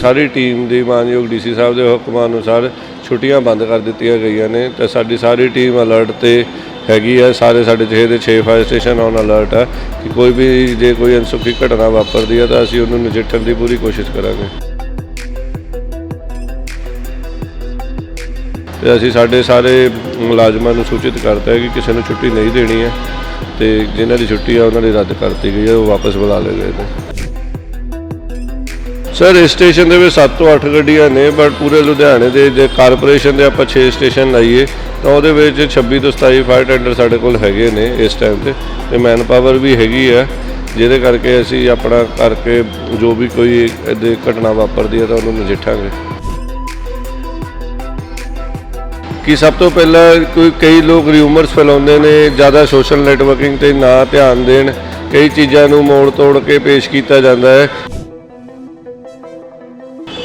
ਸਾਰੀ team ਦੀ ਮਾਨਯੋਗ DC ਸਾਹਿਬ ਦੇ ਹੁਕਮਾਂ ਅਨੁਸਾਰ ਛੁੱਟੀਆਂ ਬੰਦ ਕਰ ਦਿੱਤੀਆਂ ਗਈਆਂ ਨੇ ਤੇ ਸਾਡੀ ਸਾਰੀ ਟੀਮ ਅਲਰਟ ਤੇ ਹੈਗੀ ਹੈ ਸਾਰੇ ਸਾਡੇ 6 ਦੇ 6 ਫਾਇਰ ਸਟੇਸ਼ਨ ਔਨ ਅਲਰਟ ਹੈ ਕਿ ਕੋਈ ਵੀ ਜੇ ਕੋਈ ਅਨਸੁਖੀ ਘਟਨਾ ਵਾਪਰਦੀ ਹੈ ਤਾਂ ਅਸੀਂ ਉਹਨੂੰ ਨਜਿੱਠਣ ਦੀ ਪੂਰੀ ਕੋਸ਼ਿਸ਼ ਕਰਾਂਗੇ। ਤੇ ਅਸੀਂ ਸਾਡੇ ਸਾਰੇ ਮੁਲਾਜ਼ਮਾਂ ਨੂੰ ਸੂਚਿਤ ਕਰਤਾ ਹੈ ਕਿ ਕਿਸੇ ਨੂੰ ਛੁੱਟੀ ਨਹੀਂ ਦੇਣੀ ਹੈ ਤੇ ਜਿਨ੍ਹਾਂ ਦੀ ਛੁੱਟੀ ਆ, ਉਹਨਾਂ ਦੀ ਰੱਦ ਕਰਤੀ ਗਈ ਹੈ, ਉਹ ਵਾਪਸ ਬੁਲਾ ਲਏ ਗਏ ਨੇ। ਸਰ, ਇਸ ਸਟੇਸ਼ਨ ਦੇ ਵਿੱਚ 7 ਤੋਂ 8 ਗੱਡੀਆਂ ਨੇ ਬਟ ਪੂਰੇ ਲੁਧਿਆਣੇ ਦੇ, ਜੇ ਕਾਰਪੋਰੇਸ਼ਨ ਦੇ ਆਪਾਂ 6 ਸਟੇਸ਼ਨ ਲਾਈਏ, ਤਾਂ ਉਹਦੇ ਵਿੱਚ 26 ਤੋਂ 27 ਫਾਇਰ ਟੈਂਡਰ ਸਾਡੇ ਕੋਲ ਹੈਗੇ ਨੇ ਇਸ ਟਾਈਮ ਤੇ ਤੇ ਮੈਨ ਪਾਵਰ ਵੀ ਹੈਗੀ ਆ, ਜਿਹਦੇ ਕਰਕੇ ਅਸੀਂ ਆਪਣਾ ਕਰਕੇ ਜੋ ਵੀ ਕੋਈ ਇਹਦੇ ਘਟਨਾ ਵਾਪਰਦੀ ਹੈ ਤਾਂ ਉਹਨੂੰ ਨਜਿੱਠਾਂਗੇ। ਕਿ ਸਭ ਤੋਂ ਪਹਿਲਾਂ ਕੋਈ, ਕਈ ਲੋਕ ਰਿਊਮਰਸ ਫੈਲਾਉਂਦੇ ਨੇ, ਜ਼ਿਆਦਾ ਸੋਸ਼ਲ ਨੈਟਵਰਕਿੰਗ ਤੇ ਨਾ ਧਿਆਨ ਦੇਣ, ਕਈ ਚੀਜ਼ਾਂ ਨੂੰ ਮੋੜ ਤੋੜ ਕੇ ਪੇਸ਼ ਕੀਤਾ ਜਾਂਦਾ ਹੈ।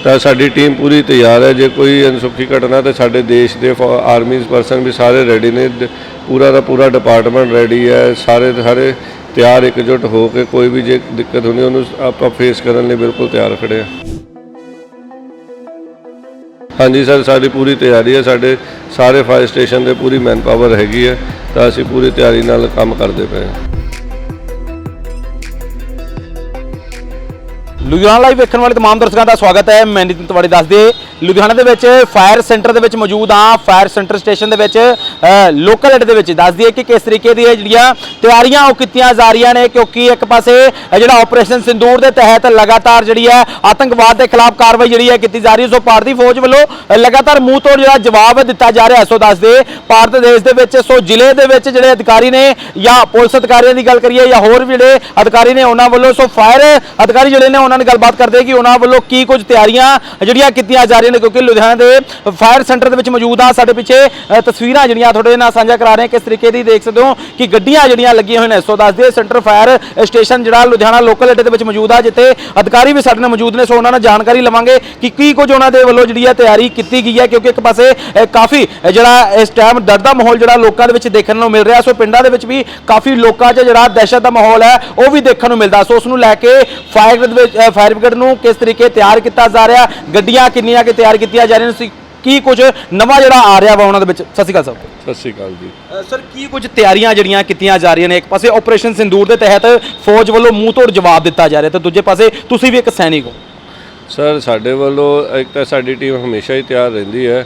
ਤਾਂ ਸਾਡੀ ਟੀਮ ਪੂਰੀ ਤਿਆਰ ਹੈ। ਜੇ ਕੋਈ ਅਨਸੁਖੀ ਘਟਨਾ ਤੇ ਸਾਡੇ ਦੇਸ਼ ਦੇ ਆਰਮੀਜ਼ ਪਰਸਨ ਵੀ ਸਾਰੇ ਰੈਡੀ ਨੇ। ਪੂਰਾ ਦਾ ਪੂਰਾ ਡਿਪਾਰਟਮੈਂਟ ਰੈਡੀ ਹੈ। ਸਾਰੇ ਸਾਰੇ ਤਿਆਰ ਇਕਜੁੱਟ ਹੋ ਕੇ ਕੋਈ ਵੀ ਜੇ ਦਿੱਕਤ ਹੁੰਦੀ, ਉਹਨੂੰ ਆਪਾਂ ਫੇਸ ਕਰਨ ਲਈ ਬਿਲਕੁਲ ਤਿਆਰ ਖੜੇ ਹਾਂ। ਹਾਂਜੀ ਸਰ, ਸਾਡੀ ਪੂਰੀ ਤਿਆਰੀ ਹੈ। ਸਾਡੇ ਸਾਰੇ ਫਾਇਰ ਸਟੇਸ਼ਨ ਦੇ ਪੂਰੀ ਮੈਨ ਪਾਵਰ ਹੈਗੀ ਹੈ। ਤਾਂ ਅਸੀਂ ਪੂਰੀ ਤਿਆਰੀ ਨਾਲ ਕੰਮ ਕਰਦੇ ਪਏ ਹਾਂ। ਲੁਧਿਆਣਾ ਲਾਈਵ ਵੇਖਣ ਵਾਲੇ ਤਮਾਮ ਦਰਸ਼ਕਾਂ ਦਾ ਸਵਾਗਤ ਹੈ। ਮੈਂ ਨਿਤਿਨ ਤਿਵਾੜੀ ਦੱਸ ਲੁਧਿਆਣਾ ਦੇ ਵਿੱਚ ਫਾਇਰ ਸੈਂਟਰ ਦੇ ਵਿੱਚ ਮੌਜੂਦ ਹਾਂ ਫਾਇਰ ਸੈਂਟਰ ਸਟੇਸ਼ਨ ਦੇ ਵਿੱਚ ਲੋਕਲ ਅੱਡੇ ਦੇ ਵਿੱਚ ਦੱਸ ਦਈਏ ਕਿ ਕਿਸ ਤਰੀਕੇ ਦੀਆਂ ਜਿਹੜੀਆਂ ਤਿਆਰੀਆਂ ਉਹ ਕੀਤੀਆਂ ਜਾ ਰਹੀਆਂ ਨੇ, ਕਿਉਂਕਿ ਇੱਕ ਪਾਸੇ ਜਿਹੜਾ ਆਪਰੇਸ਼ਨ ਸਿੰਦੂਰ ਦੇ ਤਹਿਤ ਲਗਾਤਾਰ ਜਿਹੜੀ ਹੈ ਆਤੰਕਵਾਦ ਦੇ ਖਿਲਾਫ ਕਾਰਵਾਈ ਜਿਹੜੀ ਹੈ ਕੀਤੀ ਜਾ ਰਹੀ ਹੈ, ਸੋ ਭਾਰਤੀ ਫੌਜ ਵੱਲੋਂ ਲਗਾਤਾਰ ਮੂੰਹ ਤੋੜ ਜਿਹੜਾ ਜਵਾਬ ਦਿੱਤਾ ਜਾ ਰਿਹਾ ਸੋ ਦੱਸ ਦੇ ਭਾਰਤ ਦੇਸ਼ ਦੇ ਵਿੱਚ, ਸੋ ਜ਼ਿਲ੍ਹੇ ਦੇ ਵਿੱਚ ਜਿਹੜੇ ਅਧਿਕਾਰੀ ਨੇ ਜਾਂ ਪੁਲਿਸ ਅਧਿਕਾਰੀਆਂ ਦੀ ਗੱਲ ਕਰੀਏ ਜਾਂ ਹੋਰ ਵੀ ਜਿਹੜੇ ਅਧਿਕਾਰੀ ਨੇ ਉਹਨਾਂ ਵੱਲੋਂ, ਸੋ ਫਾਇਰ ਅਧਿਕਾਰੀ ਜਿਹੜੇ ਨੇ ਉਹਨਾਂ ਨਾਲ ਗੱਲਬਾਤ ਕਰਦੇ ਕਿ ਉਹਨਾਂ ਵੱਲੋਂ ਕੀ ਕੁਝ ਤਿਆਰੀਆਂ ਜਿਹੜੀਆਂ ਕੀਤੀਆਂ ਜਾ ਰਹੀਆਂ ਨੇ ਕਿਉਂਕਿ ਲੁਧਿਆਣਾ ਦੇ ਫਾਇਰ ਸੈਂਟਰ ਦੇ ਵਿੱਚ ਮੌਜੂਦ ਆ। ਸਾਡੇ ਪਿੱਛੇ ਤਸਵੀਰਾਂ ਜਿਹੜੀਆਂ ਤੁਹਾਡੇ ਨਾਲ ਸਾਂਝਾ ਕਰਾ ਰਹੇ ਹਾਂ। ਕਿਸ ਤਰੀਕੇ ਦੀ ਦੇਖ ਸਕਦੇ ਹੋ ਕਿ ਗੱਡੀਆਂ ਜਿਹੜੀਆਂ ਲੱਗੀਆਂ ਹੋਈਆਂ ਨੇ। ਸੋ ਦੱਸ ਦਈਏ, ਸੈਂਟਰ ਫਾਇਰ ਸਟੇਸ਼ਨ ਜਿਹੜਾ ਲੁਧਿਆਣਾ ਲੋਕਲ ਅੱਡੇ ਦੇ ਵਿੱਚ ਮੌਜੂਦ ਆ, ਜਿੱਥੇ ਅਧਿਕਾਰੀ ਵੀ ਸਾਡੇ ਨਾਲ ਮੌਜੂਦ ਨੇ। ਸੋ ਉਹਨਾਂ ਨਾਲ ਜਾਣਕਾਰੀ ਲਵਾਂਗੇ ਕਿ ਕੀ ਕੁਝ ਉਹਨਾਂ ਦੇ ਵੱਲੋਂ ਜਿਹੜੀ ਹੈ ਤਿਆਰੀ ਕੀਤੀ ਗਈ ਹੈ, ਕਿਉਂਕਿ ਇੱਕ ਪਾਸੇ ਕਾਫੀ ਜਿਹੜਾ ਇਸ ਟਾਈਮ ਡਰ ਦਾ ਮਾਹੌਲ ਜਿਹੜਾ ਲੋਕਾਂ ਦੇ ਵਿੱਚ ਦੇਖਣ ਨੂੰ ਮਿਲ ਰਿਹਾ। ਸੋ ਪਿੰਡਾਂ ਦੇ ਵਿੱਚ ਵੀ ਕਾਫੀ ਲੋਕਾਂ 'ਚ ਜਿਹੜਾ ਦਹਿਸ਼ਤ ਦਾ ਮਾਹੌਲ ਹੈ, ਉਹ ਵੀ ਦੇਖਣ ਨੂੰ ਮਿਲਦਾ। ਸੋ ਉਸ ਨੂੰ ਲੈ ਕੇ ਫਾਇਰ ਫਾਇਰ ਬ੍ਰਿਗੇਡ ਨੂੰ ਕਿਸ ਤਰੀਕੇ ਤਿਆਰ ਕੀਤਾ ਜਾ ਰਿਹਾ? ਗੱਡੀਆਂ ਕਿੰਨੀਆਂ ਕਿ ਤਿਆਰ ਕੀਤੀਆਂ ਜਾ ਰਹੀਆਂ ਨੇ ਕੀ ਕੁਝ ਨਵਾਂ ਜਿਹੜਾ ਆ ਰਿਹਾ ਵਾ ਉਹਨਾਂ ਦੇ ਵਿੱਚ? ਸਤਿ ਸ਼੍ਰੀ ਅਕਾਲ ਸਰ। ਸਤਿ ਸ਼੍ਰੀ ਅਕਾਲ ਜੀ। ਸਰ ਕੀ ਕੁਝ ਤਿਆਰੀਆਂ ਜਿਹੜੀਆਂ ਕੀਤੀਆਂ ਜਾ ਰਹੀਆਂ ਨੇ? ਇੱਕ ਪਾਸੇ ਆਪਰੇਸ਼ਨ ਸਿੰਦੂਰ ਦੇ ਤਹਿਤ ਫੌਜ ਵੱਲੋਂ ਮੂੰਹ ਤੋੜ ਜਵਾਬ ਦਿੱਤਾ ਜਾ ਰਿਹਾ ਤੇ ਦੂਜੇ ਪਾਸੇ ਤੁਸੀਂ ਵੀ ਇੱਕ ਸੈਨਿਕ ਹੋ। ਸਰ ਸਾਡੇ ਵੱਲੋਂ ਇੱਕ ਤਾਂ ਸਾਡੀ ਟੀਮ ਹਮੇਸ਼ਾ ਹੀ ਤਿਆਰ ਰਹਿੰਦੀ ਹੈ।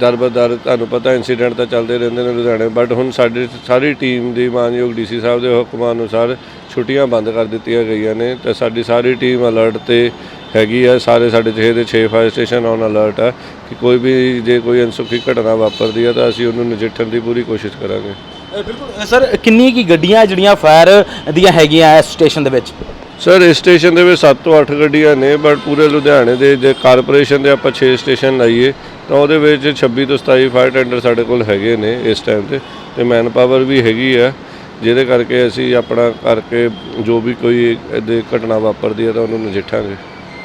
ਦਰ ਬਦਰ ਤੁਹਾਨੂੰ ਪਤਾ ਇਨਸੀਡੈਂਟ ਤਾਂ ਚੱਲਦੇ ਰਹਿੰਦੇ ਨੇ ਲੁਧਿਆਣੇ ਬਟ ਹੁਣ ਸਾਡੀ ਸਾਰੀ ਟੀਮ ਦੀ ਮਾਨਯੋਗ ਡੀਸੀ ਸਾਹਿਬ ਦੇ ਹੁਕਮਾਂ ਅਨੁਸਾਰ ਛੁੱਟੀਆਂ ਬੰਦ ਕਰ ਦਿੱਤੀਆਂ ਗਈਆਂ ਨੇ ਤੇ ਸਾਡੀ ਸਾਰੀ ਟੀਮ ਅਲਰਟ ਤੇ ਹੈਗੀ ਹੈ ਸਾਰੇ ਸਾਡੇ 6 ਦੇ 6 ਫਾਇਰ ਸਟੇਸ਼ਨ ਔਨ ਅਲਰਟ ਹੈ ਕਿ ਕੋਈ ਵੀ ਜੇ ਕੋਈ ਅਨਸੁਖੀ ਘਟਨਾ ਵਾਪਰਦੀ ਹੈ ਤਾਂ ਅਸੀਂ ਉਹਨੂੰ ਨਜਿੱਠਣ ਦੀ ਪੂਰੀ ਕੋਸ਼ਿਸ਼ ਕਰਾਂਗੇ। ਬਿਲਕੁਲ ਸਰ ਕਿੰਨੀ ਕੀ ਗੱਡੀਆਂ ਜਿਹੜੀਆਂ ਫਾਇਰ ਦੀਆਂ ਹੈਗੀਆਂ ਇਸ ਸਟੇਸ਼ਨ ਦੇ ਵਿੱਚ? ਸਰ ਇਸ ਸਟੇਸ਼ਨ ਦੇ ਵਿੱਚ 7 ਤੋਂ 8 ਗੱਡੀਆਂ ਨੇ ਬਟ ਪੂਰੇ ਲੁਧਿਆਣੇ ਦੇ ਜੇ ਕਾਰਪੋਰੇਸ਼ਨ ਦੇ ਆਪਾਂ 6 ਸਟੇਸ਼ਨ ਲਾਈਏ ਤਾਂ ਉਹਦੇ ਵਿੱਚ 26 ਤੋਂ 27 ਫਾਇਰ ਟੈਂਡਰ ਸਾਡੇ ਕੋਲ ਹੈਗੇ ਨੇ ਇਸ ਟਾਈਮ ਤੇ ਤੇ ਮੈਨ ਪਾਵਰ ਵੀ ਹੈਗੀ ਆ ਜਿਹਦੇ ਕਰਕੇ ਅਸੀਂ ਆਪਣਾ ਕਰਕੇ ਜੋ ਵੀ ਕੋਈ ਇਹਦੇ ਘਟਨਾ ਵਾਪਰਦੀ ਹੈ ਤਾਂ ਉਹਨੂੰ ਨਜਿੱਠਾਂਗੇ।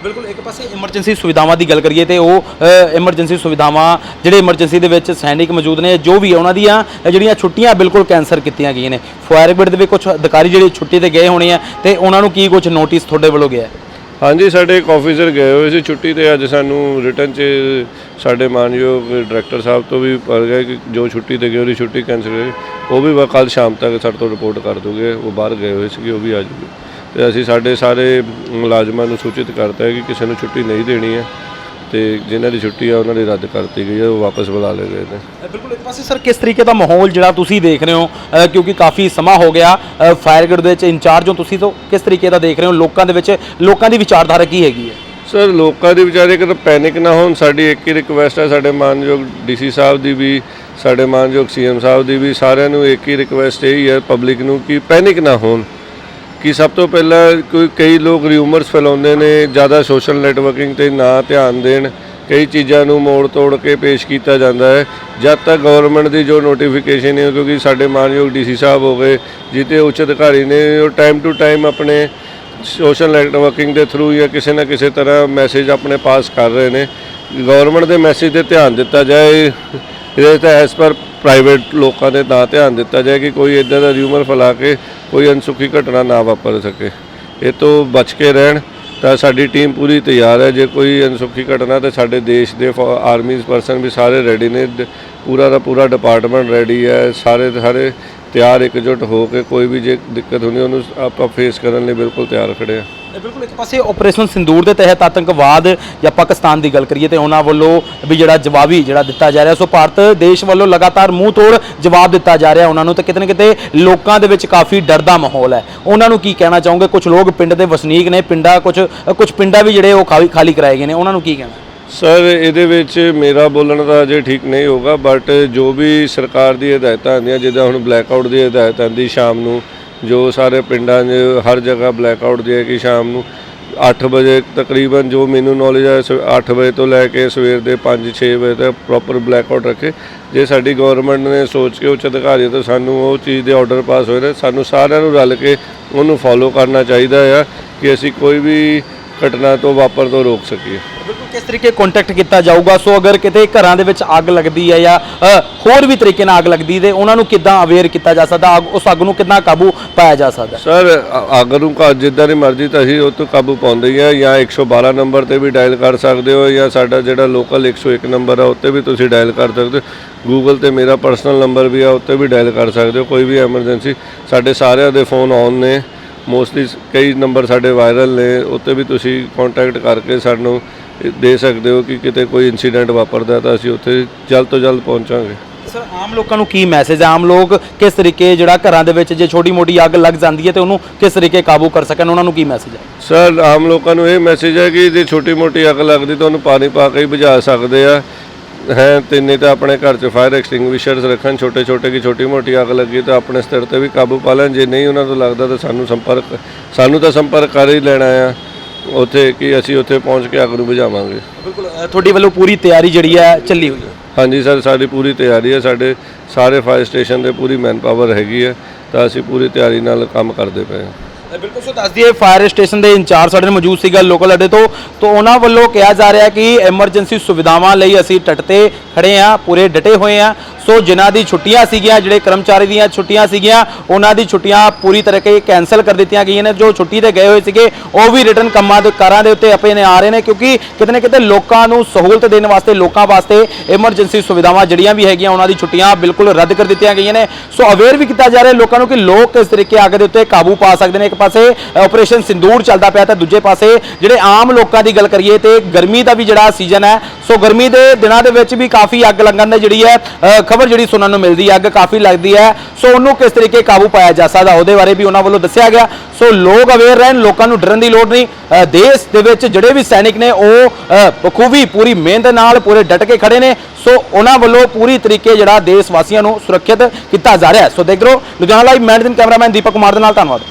ਬਿਲਕੁਲ, ਇੱਕ ਪਾਸੇ ਐਮਰਜੈਂਸੀ ਸੁਵਿਧਾਵਾਂ ਦੀ ਗੱਲ ਕਰੀਏ ਤੇ ਉਹ ਐਮਰਜੈਂਸੀ ਸੁਵਿਧਾਵਾਂ ਜਿਹੜੇ ਐਮਰਜੈਂਸੀ ਦੇ ਵਿੱਚ ਸੈਨਿਕ ਮੌਜੂਦ ਨੇ, ਜੋ ਵੀ ਉਹਨਾਂ ਦੀਆਂ ਜਿਹੜੀਆਂ ਛੁੱਟੀਆਂ ਬਿਲਕੁਲ ਕੈਂਸਲ ਕੀਤੀਆਂ ਗਈਆਂ ਨੇ। ਫਾਇਰ ਬ੍ਰਿਗੇਡ ਦੇ ਵੀ ਕੁਝ ਅਧਿਕਾਰੀ ਜਿਹੜੇ ਛੁੱਟੀ ਤੇ ਗਏ ਹੋਣੇ ਆ ਤੇ ਉਹਨਾਂ ਨੂੰ ਕੀ ਕੁਝ ਨੋਟਿਸ ਤੁਹਾਡੇ ਵੱਲੋਂ ਗਿਆ? ਹਾਂਜੀ, ਸਾਡੇ ਇੱਕ ਆਫੀਸਰ ਗਏ ਹੋਏ ਸੀ ਛੁੱਟੀ ਤੇ, ਅੱਜ ਸਾਨੂੰ ਰਿਟਰਨ 'ਚ ਸਾਡੇ ਮਾਨਯੋਗ ਡਾਇਰੈਕਟਰ ਸਾਹਿਬ ਤੋਂ ਵੀ ਪੜ ਗਿਆ ਕਿ ਜੋ ਛੁੱਟੀ ਤੇ ਗਏ, ਉਹਦੀ ਛੁੱਟੀ ਕੈਂਸਲ ਹੋਈ। ਉਹ ਵੀ ਕੱਲ ਸ਼ਾਮ ਤੱਕ ਸਾਡੇ ਤੋਂ ਰਿਪੋਰਟ ਕਰ ਦੋਗੇ, ਉਹ ਬਾਹਰ ਗਏ ਹੋਏ ਸੀਗੇ, ਉਹ ਵੀ ਆ ਜੂਗੇ। ਤੇ ਅਸੀਂ ਸਾਡੇ ਸਾਰੇ ਮੁਲਾਜ਼ਮਾਂ ਨੂੰ ਸੂਚਿਤ ਕਰਤਾ ਹੈ ਕਿ ਕਿਸੇ ਨੂੰ ਛੁੱਟੀ ਨਹੀਂ ਦੇਣੀ ਹੈ ਤੇ ਜਿਨ੍ਹਾਂ ਦੀ ਛੁੱਟੀ ਆ ਉਹਨਾਂ ਦੀ ਰੱਦ ਕਰਤੀ ਗਈ ਹੈ ਉਹ ਵਾਪਸ ਬੁਲਾ ਲਏ ਗਏ ਨੇ। ਬਿਲਕੁਲ ਇੱਕ ਪਾਸੇ ਸਰ ਕਿਸ ਤਰੀਕੇ ਦਾ ਮਾਹੌਲ ਜਿਹੜਾ ਤੁਸੀਂ ਦੇਖ ਰਹੇ ਹੋ? ਕਿਉਂਕਿ ਕਾਫੀ ਸਮਾਂ ਹੋ ਗਿਆ ਫਾਇਰ ਦੇ ਵਿੱਚ ਇੰਚਾਰਜ ਹੋ ਤੁਸੀਂ ਤੋਂ। ਕਿਸ ਤਰੀਕੇ ਦਾ ਦੇਖ ਰਹੇ ਹੋ? ਲੋਕਾਂ ਦੇ ਵਿੱਚ ਲੋਕਾਂ ਦੀ ਵਿਚਾਰਧਾਰਾ ਕੀ ਹੈਗੀ ਹੈ? ਸਰ ਲੋਕਾਂ ਦੇ ਵਿਚਾਰੇ ਕਿਤੇ ਪੈਨਿਕ ਨਾ ਹੋਣ ਸਾਡੀ ਇੱਕ ਹੀ ਰਿਕੁਐਸਟ ਹੈ ਸਾਡੇ ਮਾਨਯੋਗ ਡੀਸੀ ਸਾਹਿਬ ਦੀ ਵੀ ਸਾਡੇ ਮਾਨਯੋਗ ਸੀਐਮ ਸਾਹਿਬ ਦੀ ਵੀ ਸਾਰਿਆਂ ਨੂੰ ਇੱਕ ਹੀ ਰਿਕੁਐਸਟ ਇਹੀ ਹੈ ਪਬਲਿਕ ਨੂੰ ਕਿ ਪੈਨਿਕ ਨਾ ਹੋਣ। ਕਿ ਸਭ ਤੋਂ ਪਹਿਲਾਂ ਕੋਈ ਕਈ ਲੋਕ ਰਿਊਮਰਸ ਫੈਲਾਉਂਦੇ ਨੇ, ਜ਼ਿਆਦਾ ਸੋਸ਼ਲ ਨੈਟਵਰਕਿੰਗ ਤੇ ਨਾ ਧਿਆਨ ਦੇਣ, ਕਈ ਚੀਜ਼ਾਂ ਨੂੰ ਮੋੜ ਤੋੜ ਕੇ ਪੇਸ਼ ਕੀਤਾ ਜਾਂਦਾ ਹੈ। ਜਦ ਤੱਕ ਗਵਰਨਮੈਂਟ ਦੀ ਜੋ ਨੋਟੀਫਿਕੇਸ਼ਨ ਹੈ, ਕਿਉਂਕਿ ਸਾਡੇ ਮਾਨਯੋਗ ਡੀਸੀ ਸਾਹਿਬ ਹੋ ਗਏ ਜਿੱਤੇ ਉੱਚ ਅਧਿਕਾਰੀ ਨੇ, ਉਹ ਟਾਈਮ ਟੂ ਟਾਈਮ ਆਪਣੇ ਸੋਸ਼ਲ ਨੈਟਵਰਕਿੰਗ ਦੇ ਥਰੂ ਜਾਂ ਕਿਸੇ ਨਾ ਕਿਸੇ ਤਰ੍ਹਾਂ ਮੈਸੇਜ ਆਪਣੇ ਪਾਸ ਕਰ ਰਹੇ ਨੇ। ਗਵਰਨਮੈਂਟ ਦੇ ਮੈਸੇਜ ਤੇ ਧਿਆਨ ਦਿੱਤਾ ਜਾਏ ਇਹਦੇ ਤਾਂ ਐਸ ਪਰ ਪ੍ਰਾਈਵੇਟ ਲੋਕਾਂ ਦੇ ਨਾ ਧਿਆਨ ਦਿੱਤਾ ਜਾਏ ਕਿ ਕੋਈ ਇਦਾਂ ਦਾ ਰਿਊਮਰ ਫੈਲਾ ਕੇ ਕੋਈ ਅਨਸੁਖੀ ਘਟਨਾ ਨਾ ਵਾਪਰ ਸਕੇ। ਇਹ ਤੋਂ ਬਚ ਕੇ ਰਹਿਣ ਤਾਂ ਸਾਡੀ ਟੀਮ ਪੂਰੀ ਤਿਆਰ ਹੈ। ਜੇ ਕੋਈ ਅਨਸੁਖੀ ਘਟਨਾ ਤੇ ਸਾਡੇ ਦੇਸ਼ ਦੇ ਆਰਮੀ ਪਰਸਨ ਵੀ ਸਾਰੇ ਰੈਡੀ ਨੇ। ਪੂਰਾ ਦਾ ਪੂਰਾ ਡਿਪਾਰਟਮੈਂਟ ਰੈਡੀ ਹੈ। ਸਾਰੇ ਸਾਰੇ ਤਿਆਰ ਇਕਜੁੱਟ ਹੋ ਕੇ ਕੋਈ ਵੀ ਜੇ ਦਿੱਕਤ ਹੁੰਦੀ, ਉਹਨੂੰ ਆਪਾਂ ਫੇਸ ਕਰਨ ਲਈ ਬਿਲਕੁਲ ਤਿਆਰ ਖੜੇ ਆ ਬਿਲਕੁਲ ਇੱਕ ਪਾਸੇ ਆਪਰੇਸ਼ਨ ਸਿੰਦੂਰ ਦੇ ਤਹਿਤ ਆਤੰਕਵਾਦ ਜਾਂ ਪਾਕਿਸਤਾਨ ਦੀ ਗੱਲ ਕਰੀਏ ਤੇ ਉਹਨਾਂ ਵੱਲੋਂ ਵੀ ਜਿਹੜਾ ਜਵਾਬੀ ਜਿਹੜਾ ਦਿੱਤਾ ਜਾ ਰਿਹਾ, ਸੋ ਭਾਰਤ ਦੇਸ਼ ਵੱਲੋਂ ਲਗਾਤਾਰ ਮੂੰਹ ਤੋੜ ਜਵਾਬ ਦਿੱਤਾ ਜਾ ਰਿਹਾ ਉਹਨਾਂ ਨੂੰ ਤੇ ਕਿਤੇ ਨਾ ਕਿਤੇ ਲੋਕਾਂ ਦੇ ਵਿੱਚ ਕਾਫੀ ਡਰ ਦਾ ਮਾਹੌਲ ਹੈ। ਉਹਨਾਂ ਨੂੰ ਕੀ ਕਹਿਣਾ ਚਾਹੋਗੇ? ਕੁਝ ਲੋਕ ਪਿੰਡ ਦੇ ਵਸਨੀਕ ਨੇ, ਪਿੰਡਾਂ ਕੁਝ ਕੁਝ ਪਿੰਡਾਂ ਵੀ ਜਿਹੜੇ ਉਹ ਖਾਲੀ ਖਾਲੀ ਕਰਾਏ ਗਏ ਨੇ, ਉਹਨਾਂ ਨੂੰ ਕੀ ਕਹਿਣਾ? ਸਰ, ਇਹਦੇ ਵਿੱਚ ਮੇਰਾ ਬੋਲਣ ਦਾ ਅਜੇ ਠੀਕ ਨਹੀਂ ਹੋਗਾ ਬਟ ਜੋ ਵੀ ਸਰਕਾਰ ਦੀ ਹਦਾਇਤਾਂ ਆਉਂਦੀਆਂ, ਜਿੱਦਾਂ ਹੁਣ ਬਲੈਕਆਊਟ ਦੀ ਹਦਾਇਤ ਆਂਦੀ ਸ਼ਾਮ ਨੂੰ, ਜੋ ਸਾਰੇ ਪਿੰਡਾਂ 'ਚ ਹਰ ਜਗ੍ਹਾ ਬਲੈਕਆਊਟ ਦੀ ਹੈ ਕਿ ਸ਼ਾਮ ਨੂੰ 8 ਵਜੇ ਤਕਰੀਬਨ ਜੋ ਮੈਨੂੰ ਨੌਲੇਜ ਹੈ 8 ਵਜੇ ਤੋਂ ਲੈ ਕੇ ਸਵੇਰ ਦੇ 5-6 ਵਜੇ ਤੱਕ ਪ੍ਰੋਪਰ ਬਲੈਕਆਊਟ ਰੱਖੇ। ਜੇ ਸਾਡੀ ਗਵਰਨਮੈਂਟ ਨੇ ਸੋਚ ਕੇ ਉੱਚ ਅਧਿਕਾਰੀਆਂ ਤੋਂ ਸਾਨੂੰ ਉਹ ਚੀਜ਼ ਦੇ ਆਰਡਰ ਪਾਸ ਹੋਏ ਨੇ, ਸਾਨੂੰ ਸਾਰਿਆਂ ਨੂੰ ਰਲ ਕੇ ਉਹਨੂੰ ਫੋਲੋ ਕਰਨਾ ਚਾਹੀਦਾ ਆ, ਕਿ ਅਸੀਂ ਕੋਈ ਵੀ ਘਟਨਾ ਤੋਂ ਵਾਪਰ ਤੋਂ ਰੋਕ ਸਕੀਏ। ਬਿਲਕੁਲ ਕਿਸ ਤਰੀਕੇ ਕੰਟੈਕਟ ਕੀਤਾ ਜਾਊਗਾ? ਸੋ ਅਗਰ ਕਿਤੇ ਘਰਾਂ ਦੇ ਵਿੱਚ ਅੱਗ ਲੱਗਦੀ ਹੈ ਜਾਂ ਅ, ਹੋਰ ਵੀ ਤਰੀਕੇ ਨਾਲ ਅੱਗ ਲੱਗਦੀ ਤੇ ਉਹਨਾਂ ਨੂੰ ਕਿੱਦਾਂ ਅਵੇਅਰ ਕੀਤਾ ਜਾ ਸਕਦਾ? ਅੱਗ- ਉਸ ਅੱਗ ਨੂੰ ਕਿੱਦਾਂ ਕਾਬੂ ਪਾਇਆ ਜਾ ਸਕਦਾ? ਸਰ ਅ- ਅੱਗ ਨੂੰ ਕਾ ਜਿੱਦਾਂ ਦੀ ਮਰਜ਼ੀ ਤਾਂ ਅਸੀਂ ਉਹ ਤੋਂ ਕਾਬੂ ਪਾਉਂਦੇ ਹੀ ਆ ਜਾਂ 112 ਨੰਬਰ ਤੇ ਵੀ ਡਾਇਲ ਕਰ ਸਕਦੇ ਹੋ ਜਾਂ ਸਾਡਾ ਜਿਹੜਾ ਲੋਕਲ 101 ਨੰਬਰ ਆ ਉੱਤੇ ਵੀ ਤੁਸੀਂ ਡਾਇਲ ਕਰ ਸਕਦੇ ਹੋ। ਗੂਗਲ ਤੇ ਮੇਰਾ ਪਰਸਨਲ ਨੰਬਰ ਵੀ ਆ ਉੱਤੇ ਵੀ ਡਾਇਲ ਕਰ ਸਕਦੇ ਹੋ ਕੋਈ ਵੀ ਐਮਰਜੈਂਸੀ ਸਾਡੇ ਸਾਰਿਆਂ ਦੇ ਫੋਨ ਔਨ ਨੇ। ਮੋਸਟਲੀ ਕਈ ਨੰਬਰ ਸਾਡੇ ਵਾਇਰਲ ਨੇ ਉੱਤੇ ਵੀ ਤੁਸੀਂ ਕੰਟੈਕਟ ਕਰਕੇ ਸਾਨੂੰ ਦੇ ਸਕਦੇ ਹੋ ਕਿ ਕਿਤੇ ਕੋਈ ਇਨਸੀਡੈਂਟ ਵਾਪਰਦਾ ਤਾਂ ਅਸੀਂ ਉੱਥੇ ਜਲਦ ਤੋਂ ਜਲਦ ਪਹੁੰਚਾਂਗੇ। ਸਰ ਆਮ ਲੋਕਾਂ ਨੂੰ ਕੀ ਮੈਸੇਜ ਹੈ? ਆਮ ਲੋਕ ਕਿਸ ਤਰੀਕੇ ਜਿਹੜਾ ਘਰਾਂ ਦੇ ਵਿੱਚ ਜੇ ਛੋਟੀ ਮੋਟੀ ਅੱਗ ਲੱਗ ਜਾਂਦੀ ਹੈ ਤੇ ਉਹਨੂੰ ਕਿਸ ਤਰੀਕੇ ਕਾਬੂ ਕਰ ਸਕਣ? ਉਹਨਾਂ ਨੂੰ ਕੀ ਮੈਸੇਜ ਹੈ? ਸਰ ਆਮ ਲੋਕਾਂ ਨੂੰ ਇਹ ਮੈਸੇਜ ਹੈ ਕਿ ਜੇ ਛੋਟੀ ਮੋਟੀ ਅੱਗ ਲੱਗਦੀ ਤਾਂ ਉਹਨੂੰ ਪਾਣੀ ਪਾ ਕੇ ਹੀ ਬੁਝਾ ਸਕਦੇ ਆ। ਹੈ ਤੇ ਨਹੀਂ ਤਾਂ ਆਪਣੇ ਘਰ 'ਚ ਫਾਇਰ ਐਕਸਟਿੰਗੁਇਸ਼ਰਸ ਰੱਖਣ ਛੋਟੇ ਛੋਟੇ ਕਿ ਛੋਟੀ ਮੋਟੀ ਅੱਗ ਲੱਗੀ ਤਾਂ ਆਪਣੇ ਸਤਰ ਤੇ ਵੀ ਕਾਬੂ ਪਾ ਲੈਣ। ਜੇ ਨਹੀਂ ਉਹਨਾਂ ਤੋਂ ਲੱਗਦਾ ਤਾਂ ਸਾਨੂੰ ਸੰਪਰਕ ਸਾਨੂੰ ਤਾਂ ਸੰਪਰਕ ਕਰ ਹੀ ਲੈਣਾ ਆ। ਉੱਥੇ ਕਿ ਅਸੀਂ ਉੱਥੇ ਪਹੁੰਚ ਕੇ ਅੱਗ ਨੂੰ ਬੁਝਾਵਾਂਗੇ। ਬਿਲਕੁਲ ਤੁਹਾਡੀ ਵੱਲੋਂ ਪੂਰੀ ਤਿਆਰੀ ਜਿਹੜੀ ਹੈ ਚੱਲੀ ਹੋਈ ਹੈ? ਹਾਂਜੀ ਸਰ ਸਾਡੀ ਪੂਰੀ ਤਿਆਰੀ ਹੈ। ਸਾਡੇ ਸਾਰੇ ਫਾਇਰ ਸਟੇਸ਼ਨ ਦੇ ਪੂਰੀ ਮੈਨ ਪਾਵਰ ਹੈਗੀ ਹੈ ਤਾਂ ਅਸੀਂ ਪੂਰੀ ਤਿਆਰੀ ਨਾਲ ਕੰਮ ਕਰਦੇ ਪਏ ਹਾਂ। ਅ, ਬਿਲਕੁਲ ਸੋ ਦੱਸ ਦਈਏ ਫਾਇਰ ਸਟੇਸ਼ਨ ਦੇ ਇੰਚਾਰਜ ਸਾਡੇ ਨਾਲ ਮੌਜੂਦ ਸੀਗਾ ਲੋਕਲ ਅੱਡੇ ਤੋਂ। ਤੋਂ ਉਹਨਾਂ ਵੱਲੋਂ ਕਿਹਾ ਜਾ ਰਿਹਾ ਕਿ ਐਮਰਜੈਂਸੀ ਸੁਵਿਧਾਵਾਂ ਲਈ ਅਸੀਂ ਟੱਟ ਤੇ ਖੜੇ ਆ, ਪੂਰੇ ਡਟੇ ਹੋਏ ਆ। ਸੋ ਜਿਨ੍ਹਾਂ ਦੀ ਛੁੱਟੀਆਂ ਸੀਗੀਆਂ, ਜਿਹੜੇ ਕਰਮਚਾਰੀ ਦੀਆਂ ਛੁੱਟੀਆਂ ਸੀਗੀਆਂ, ਉਹਨਾਂ ਦੀ ਛੁੱਟੀਆਂ ਪੂਰੀ ਤਰੀਕੇ ਕੈਨਸਲ ਕਰ ਦਿੱਤੀਆਂ ਗਈਆਂ ਨੇ। ਜੋ ਛੁੱਟੀ ਤੇ ਗਏ ਹੋਏ ਸੀਗੇ, ਉਹ ਵੀ ਰਿਟਰਨ ਕੰਮਾਂ ਦੇ ਕਾਰਾਂ ਦੇ ਉੱਤੇ ਆਪਣੇ ਆ ਰਹੇ ਨੇ, ਕਿਉਂਕਿ ਕਿਤੇ ਨਾ ਕਿਤੇ ਲੋਕਾਂ ਨੂੰ ਸਹੂਲਤ ਦੇਣ ਵਾਸਤੇ, ਲੋਕਾਂ ਵਾਸਤੇ ਐਮਰਜੈਂਸੀ ਸੁਵਿਧਾਵਾਂ ਜਿਹੜੀਆਂ ਵੀ ਹੈਗੀਆਂ, ਉਹਨਾਂ ਦੀ ਛੁੱਟੀਆਂ ਬਿਲਕੁਲ ਰੱਦ ਕਰ ਦਿੱਤੀਆਂ ਗਈਆਂ ਨੇ। ਸੋ ਅਵੇਅਰ ਵੀ ਕੀਤਾ ਜਾ ਰਿਹਾ ਲੋਕਾਂ ਨੂੰ ਕਿ ਲੋਕ ਕਿਸ ਤਰੀਕੇ ਅੱਗ ਦੇ ਉੱਤੇ ਕਾਬੂ ਪਾ ਸਕਦੇ ਨੇ। ਇੱਕ ਪਾਸੇ ਆਪਰੇਸ਼ਨ ਸਿੰਦੂਰ ਚੱਲਦਾ ਪਿਆ ਤਾਂ ਦੂਜੇ ਪਾਸੇ, ਜਿਹੜੇ ਆਮ ਲੋਕਾਂ ਦੀ ਗੱਲ ਕਰੀਏ ਤੇ ਗਰਮੀ ਦਾ ਵੀ ਜਿਹੜਾ ਸੀਜ਼ਨ ਹੈ, ਸੋ ਗਰਮੀ ਦੇ ਦਿਨਾਂ ਦੇ ਵਿੱਚ ਵੀ ਕਾਫੀ ਅੱਗ ਲੱਗਣ ਦੀ ਜਿਹੜੀ ਹੈ ਖਬਰ ਜਿਹੜੀ ਸੁਣਨ ਨੂੰ ਮਿਲਦੀ ਹੈ, ਅੱਗ ਕਾਫੀ ਲੱਗਦੀ ਹੈ। ਸੋ ਉਹਨੂੰ ਕਿਸ ਤਰੀਕੇ ਕਾਬੂ ਪਾਇਆ ਜਾ ਸਕਦਾ, ਉਹਦੇ ਬਾਰੇ ਵੀ ਉਹਨਾਂ ਵੱਲੋਂ ਦੱਸਿਆ ਗਿਆ। ਸੋ ਲੋਕ ਅਵੇਅਰ ਰਹਿਣ, ਲੋਕਾਂ ਨੂੰ ਡਰਨ ਦੀ ਲੋੜ ਨਹੀਂ। ਦੇਸ਼ ਦੇ ਵਿੱਚ ਜਿਹੜੇ ਵੀ ਸੈਨਿਕ ਨੇ, ਉਹ ਬਖੂਬੀ ਪੂਰੀ ਮਿਹਨਤ ਨਾਲ ਪੂਰੇ ਡਟ ਕੇ ਖੜੇ ਨੇ। ਸੋ ਉਹਨਾਂ ਵੱਲੋਂ ਪੂਰੀ ਤਰੀਕੇ ਜਿਹੜਾ ਦੇਸ਼ ਵਾਸੀਆਂ ਨੂੰ ਸੁਰੱਖਿਅਤ ਕੀਤਾ ਜਾ ਰਿਹਾ ਸੋ ਦੇਖ ਲਓ Ludhiana live managing cameraman Deepak Kumar ਦੇ ਨਾਲ, ਧੰਨਵਾਦ।